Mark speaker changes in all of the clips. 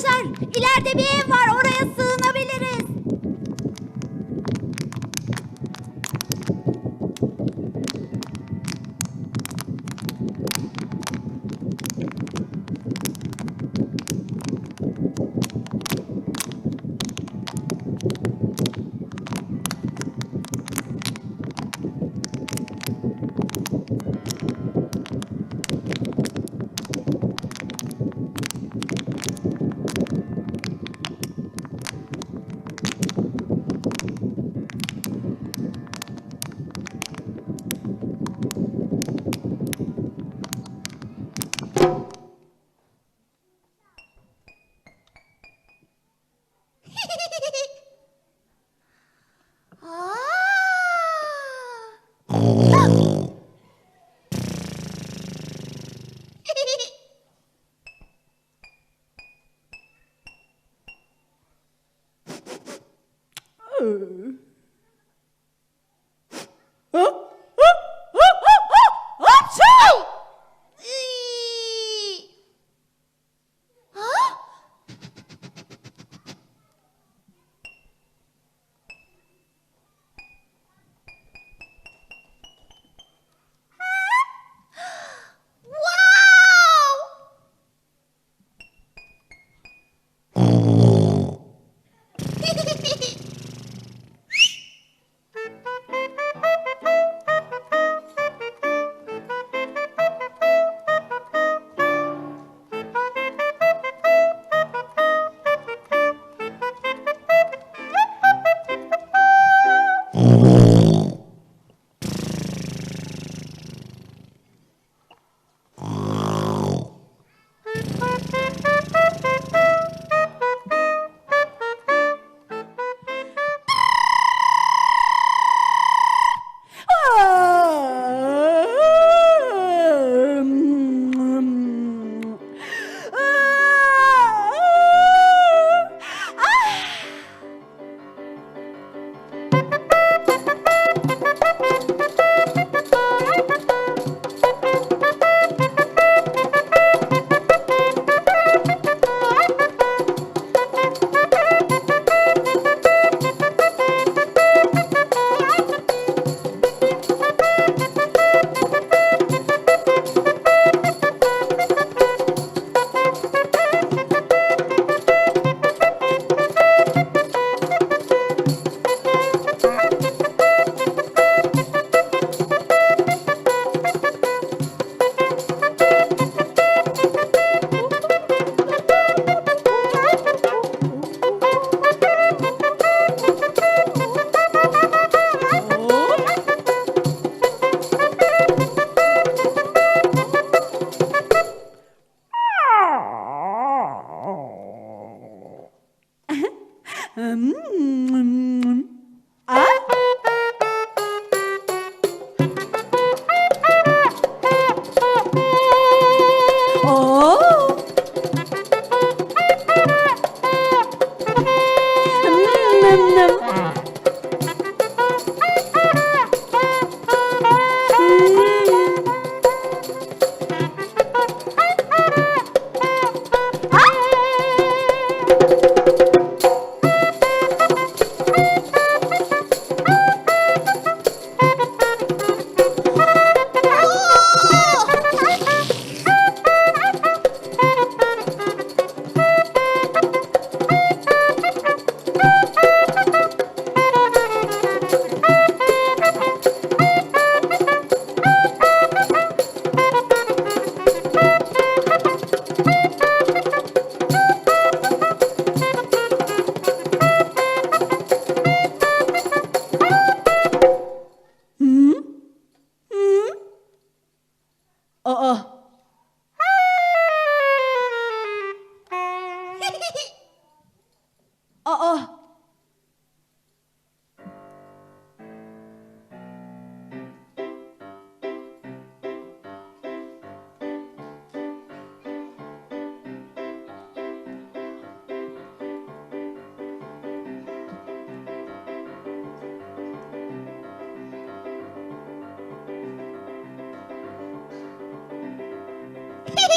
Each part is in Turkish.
Speaker 1: Arkadaşlar ileride bir ev var oraya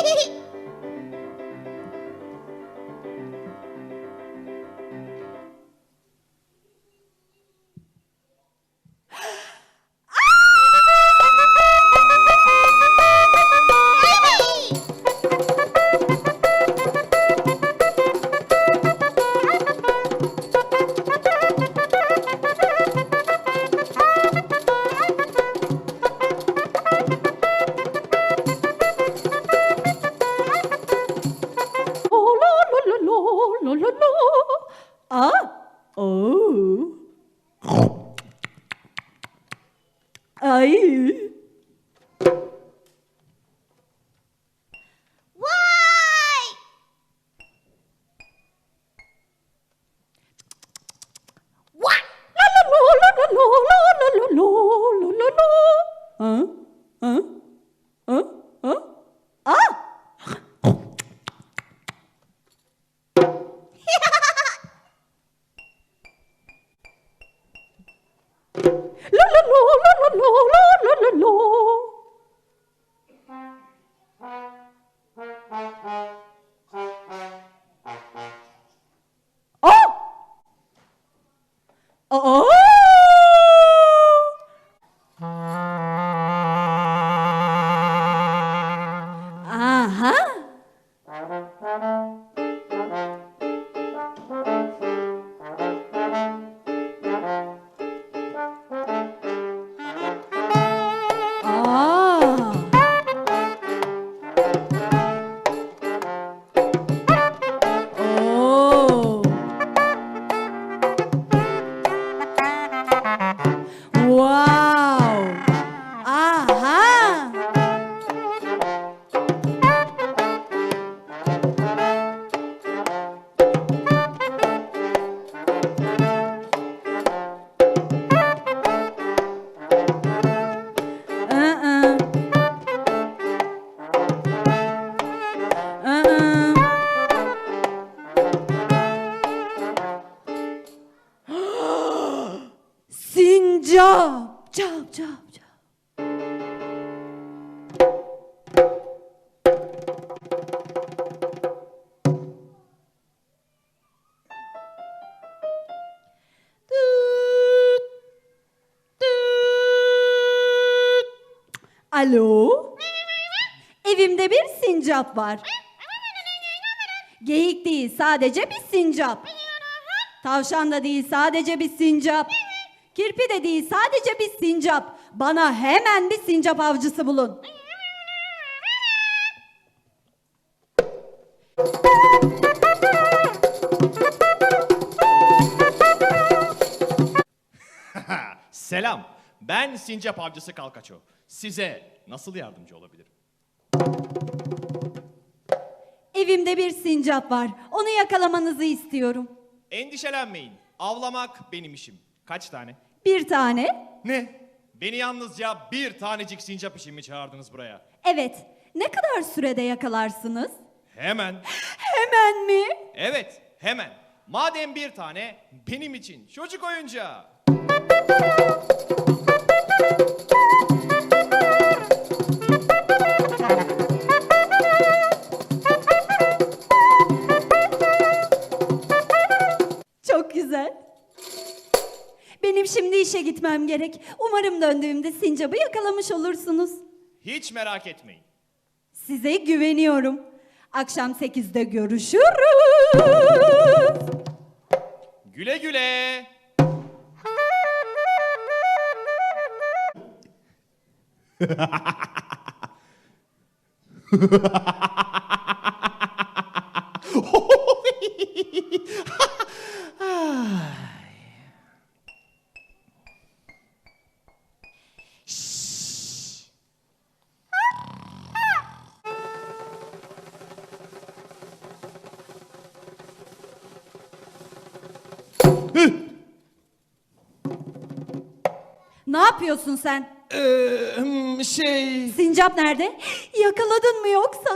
Speaker 1: Hehehehe 롤롤롤 아 어우 아유 Alo? Evimde bir sincap var. Geyik değil sadece bir sincap. Tavşan da değil sadece bir sincap. Kirpi de değil sadece bir sincap. Bana hemen bir sincap avcısı bulun.
Speaker 2: Selam. Ben Sincap Avcısı Kalkaço. Size nasıl yardımcı olabilirim?
Speaker 1: Evimde bir sincap var. Onu yakalamanızı istiyorum.
Speaker 2: Endişelenmeyin. Avlamak benim işim. Kaç tane?
Speaker 1: Bir tane.
Speaker 2: Ne? Beni yalnızca bir tanecik sincap için mi çağırdınız buraya?
Speaker 1: Evet. Ne kadar sürede yakalarsınız?
Speaker 2: Hemen.
Speaker 1: Hemen mi?
Speaker 2: Evet, hemen. Madem bir tane, benim için çocuk oyuncağı.
Speaker 1: Güzel. Benim şimdi işe gitmem gerek. Umarım döndüğümde sincabı yakalamış olursunuz.
Speaker 2: Hiç merak etmeyin.
Speaker 1: Size güveniyorum. Akşam 8'de görüşürüz.
Speaker 2: Güle güle.
Speaker 1: Ne yapıyorsun sen?
Speaker 2: Ee, şey...
Speaker 1: Sincap nerede? Yakaladın mı yoksa?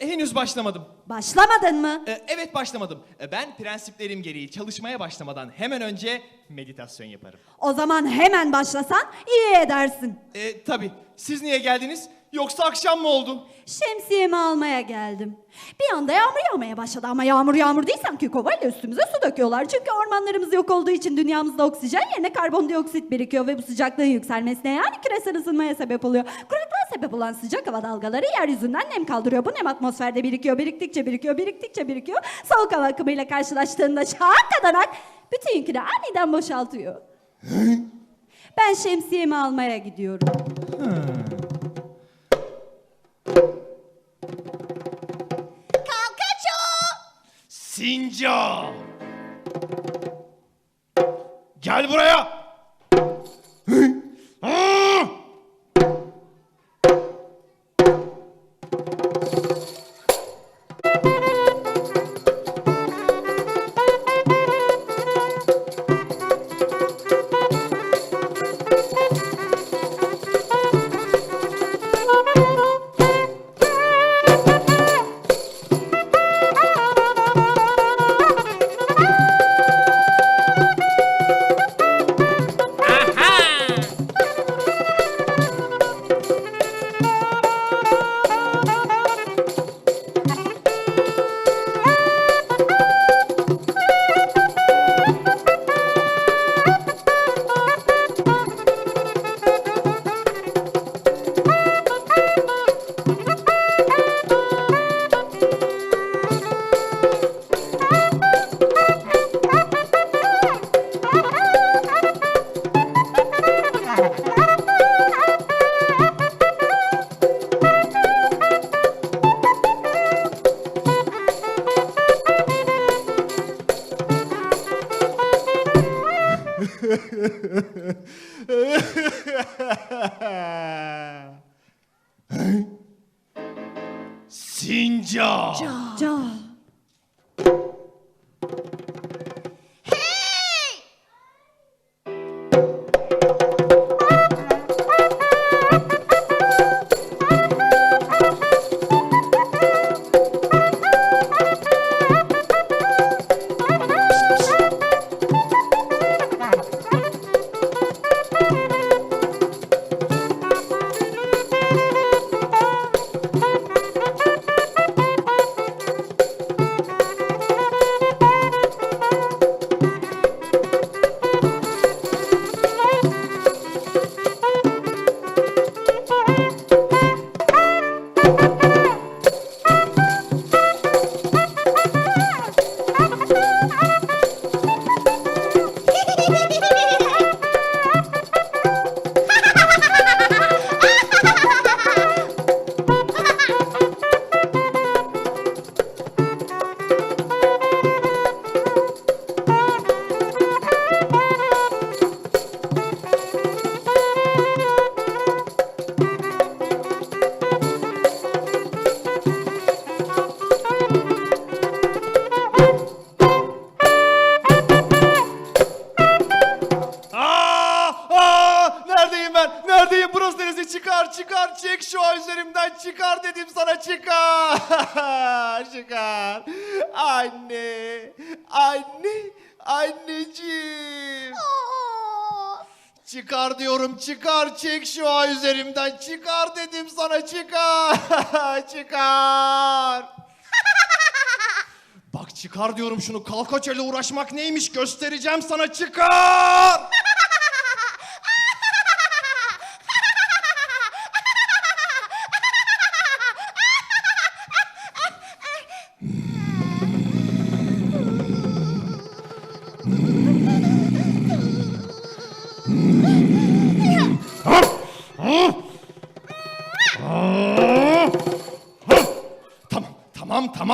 Speaker 2: e, henüz başlamadım.
Speaker 1: Başlamadın mı?
Speaker 2: Ee, evet başlamadım. Ee, ben prensiplerim gereği çalışmaya başlamadan hemen önce meditasyon yaparım.
Speaker 1: O zaman hemen başlasan iyi edersin.
Speaker 2: Ee, tabii. Siz niye geldiniz? Yoksa akşam mı oldu?
Speaker 1: Şemsiyemi almaya geldim. Bir anda yağmur yağmaya başladı ama yağmur yağmur değil sanki kovayla üstümüze su döküyorlar. Çünkü ormanlarımız yok olduğu için dünyamızda oksijen yerine karbondioksit birikiyor ve bu sıcaklığın yükselmesine yani küresel ısınmaya sebep oluyor. Kuraklığa sebep olan sıcak hava dalgaları yeryüzünden nem kaldırıyor. Bu nem atmosferde birikiyor, biriktikçe birikiyor, biriktikçe birikiyor. Soğuk hava akımıyla karşılaştığında çağ kadanak bütün yükünü aniden boşaltıyor. ben şemsiyemi almaya gidiyorum.
Speaker 2: Sincap! Gel buraya. Çıkar dedim sana, çıkar. çıkar. Bak çıkar diyorum şunu. Kalkaç uğraşmak neymiş göstereceğim sana. Çıkar.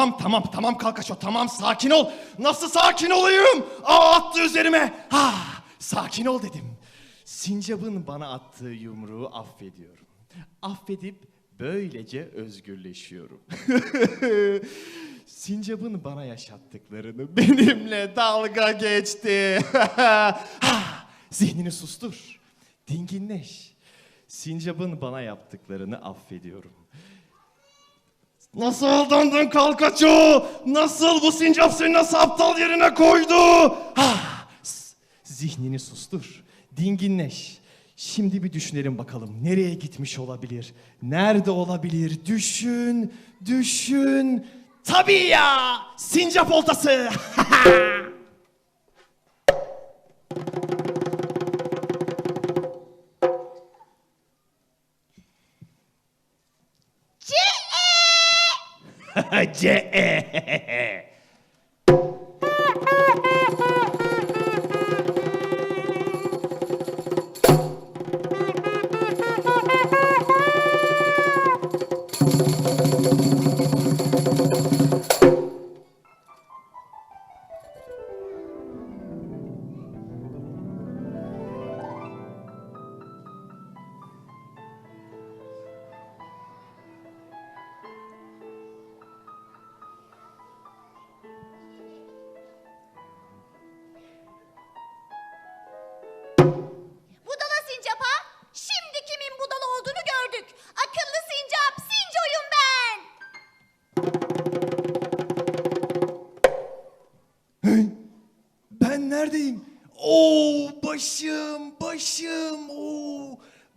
Speaker 2: Tamam, tamam, tamam, Kalkaço, tamam sakin ol. Nasıl sakin olayım? Aa attı üzerime. Ha, sakin ol dedim. Sincap'ın bana attığı yumruğu affediyorum. Affedip böylece özgürleşiyorum. Sincap'ın bana yaşattıklarını benimle dalga geçti. ha, zihnini sustur. Dinginleş. Sincap'ın bana yaptıklarını affediyorum. Nasıl aldandın kalkaço? Nasıl bu sincap seni nasıl aptal yerine koydu? Ha, zihnini sustur. Dinginleş. Şimdi bir düşünelim bakalım. Nereye gitmiş olabilir? Nerede olabilir? Düşün, düşün. Tabii ya! Sincap oltası!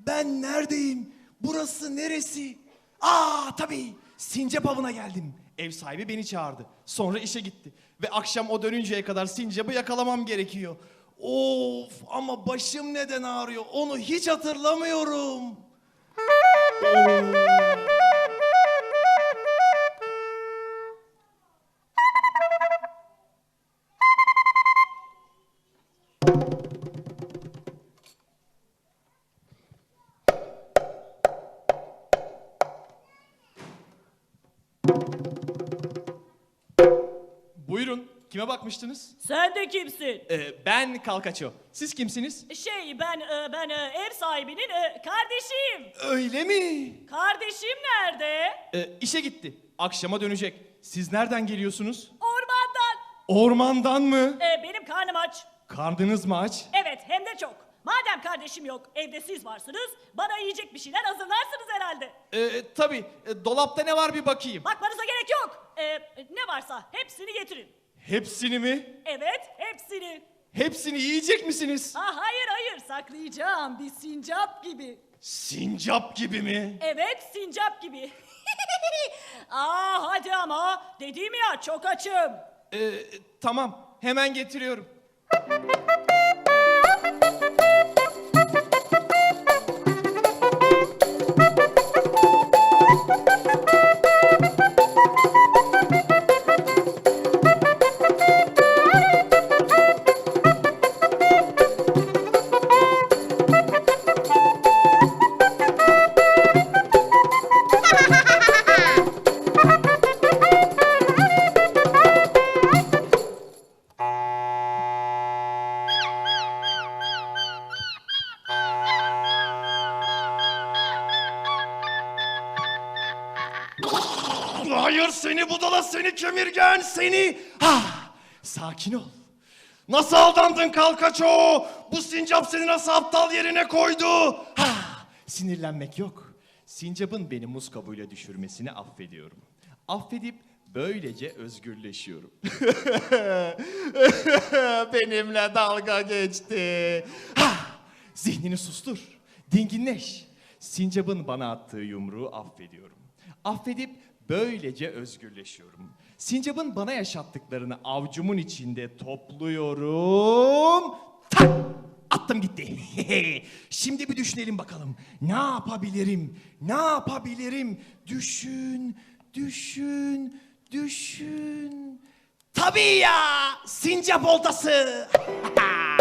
Speaker 3: ben
Speaker 2: neredeyim? Burası neresi? Aa tabii. Sincap avına geldim. Ev sahibi beni çağırdı. Sonra işe gitti. Ve akşam o dönünceye kadar sincapı yakalamam gerekiyor. Of ama başım neden ağrıyor? Onu hiç hatırlamıyorum. Kime bakmıştınız?
Speaker 4: Sen de kimsin?
Speaker 2: Ee, ben Kalkaço. Siz kimsiniz?
Speaker 4: Şey ben e, ben e, ev sahibinin e, kardeşiyim.
Speaker 2: Öyle mi?
Speaker 4: Kardeşim nerede?
Speaker 2: Ee, işe gitti. Akşama dönecek. Siz nereden geliyorsunuz?
Speaker 4: Ormandan.
Speaker 2: Ormandan mı?
Speaker 4: E, benim karnım aç.
Speaker 2: Karnınız mı aç?
Speaker 4: Evet hem de çok. Madem kardeşim yok, evde siz varsınız, bana yiyecek bir şeyler hazırlarsınız herhalde.
Speaker 2: Ee, tabii. Ee, dolapta ne var bir bakayım.
Speaker 4: Bakmanıza gerek yok. E, ne varsa hepsini getirin.
Speaker 2: Hepsini mi?
Speaker 4: Evet, hepsini.
Speaker 2: Hepsini yiyecek misiniz?
Speaker 4: Ha hayır hayır, saklayacağım bir sincap gibi.
Speaker 2: Sincap gibi mi?
Speaker 4: Evet, sincap gibi. Aa hadi ama, dediğim ya çok açım.
Speaker 2: Ee, tamam. Hemen getiriyorum. Sakin ol. Nasıl aldandın kalkaço? Bu sincap seni nasıl aptal yerine koydu? Ha, sinirlenmek yok. Sincap'ın beni muz kabuğuyla düşürmesini affediyorum. Affedip böylece özgürleşiyorum. Benimle dalga geçti. Ha, zihnini sustur. Dinginleş. Sincap'ın bana attığı yumruğu affediyorum. Affedip böylece özgürleşiyorum. Sincap'ın bana yaşattıklarını avcumun içinde topluyorum. Tak! Attım gitti. Şimdi bir düşünelim bakalım. Ne yapabilirim? Ne yapabilirim? Düşün, düşün, düşün. Tabii ya! Sincap oltası!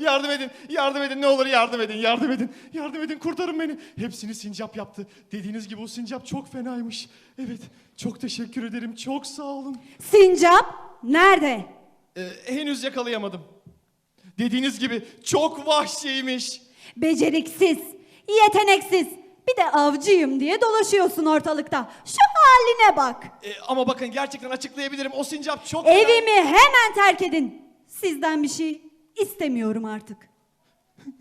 Speaker 2: yardım edin, yardım edin ne olur yardım edin, yardım edin. Yardım edin, kurtarın beni. Hepsini sincap yaptı. Dediğiniz gibi o sincap çok fenaymış. Evet, çok teşekkür ederim, çok sağ olun.
Speaker 1: Sincap nerede?
Speaker 2: Ee, henüz yakalayamadım. Dediğiniz gibi çok vahşiymiş.
Speaker 1: Beceriksiz, yeteneksiz. Bir de avcıyım diye dolaşıyorsun ortalıkta. Şu haline bak.
Speaker 2: Ee, ama bakın gerçekten açıklayabilirim. O sincap çok
Speaker 1: Evimi hemen terk edin. Sizden bir şey istemiyorum artık.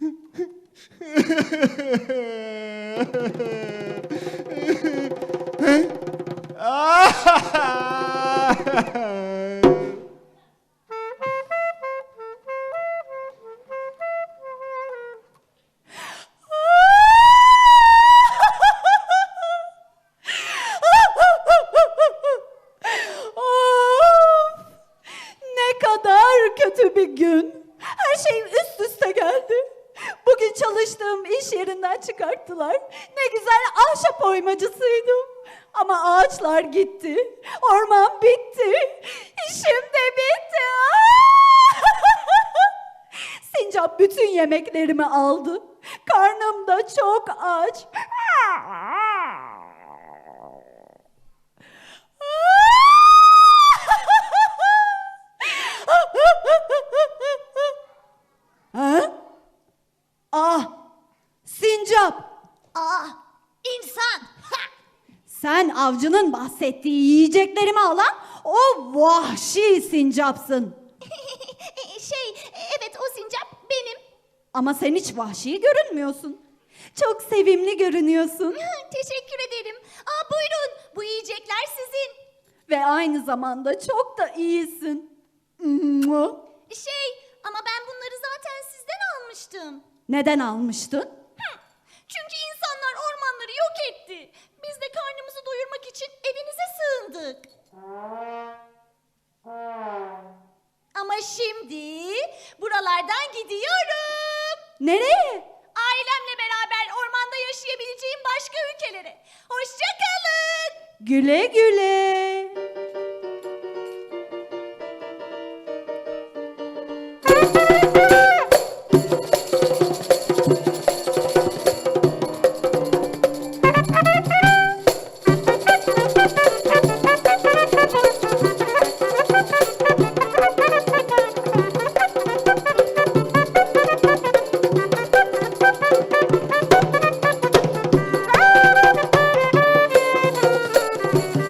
Speaker 1: Of! Çıkarttılar. Ne güzel ahşap oymacısıydım. Ama ağaçlar gitti. Orman bitti. İşim de bitti. Sincap bütün yemeklerimi aldı. Karnım da çok aç. ha? Ah! Sincap!
Speaker 3: Aa, insan. Ha!
Speaker 1: Sen avcının bahsettiği yiyeceklerimi alan o vahşi sincapsın.
Speaker 3: şey, evet o sincap benim.
Speaker 1: Ama sen hiç vahşi görünmüyorsun. Çok sevimli görünüyorsun.
Speaker 3: Teşekkür ederim. Aa, buyurun, bu yiyecekler sizin.
Speaker 1: Ve aynı zamanda çok da iyisin.
Speaker 3: Şey, ama ben bunları zaten sizden almıştım.
Speaker 1: Neden almıştın?
Speaker 3: Buralardan gidiyorum.
Speaker 1: Nereye?
Speaker 3: Ailemle beraber ormanda yaşayabileceğim başka ülkelere. Hoşça kalın.
Speaker 1: Güle güle.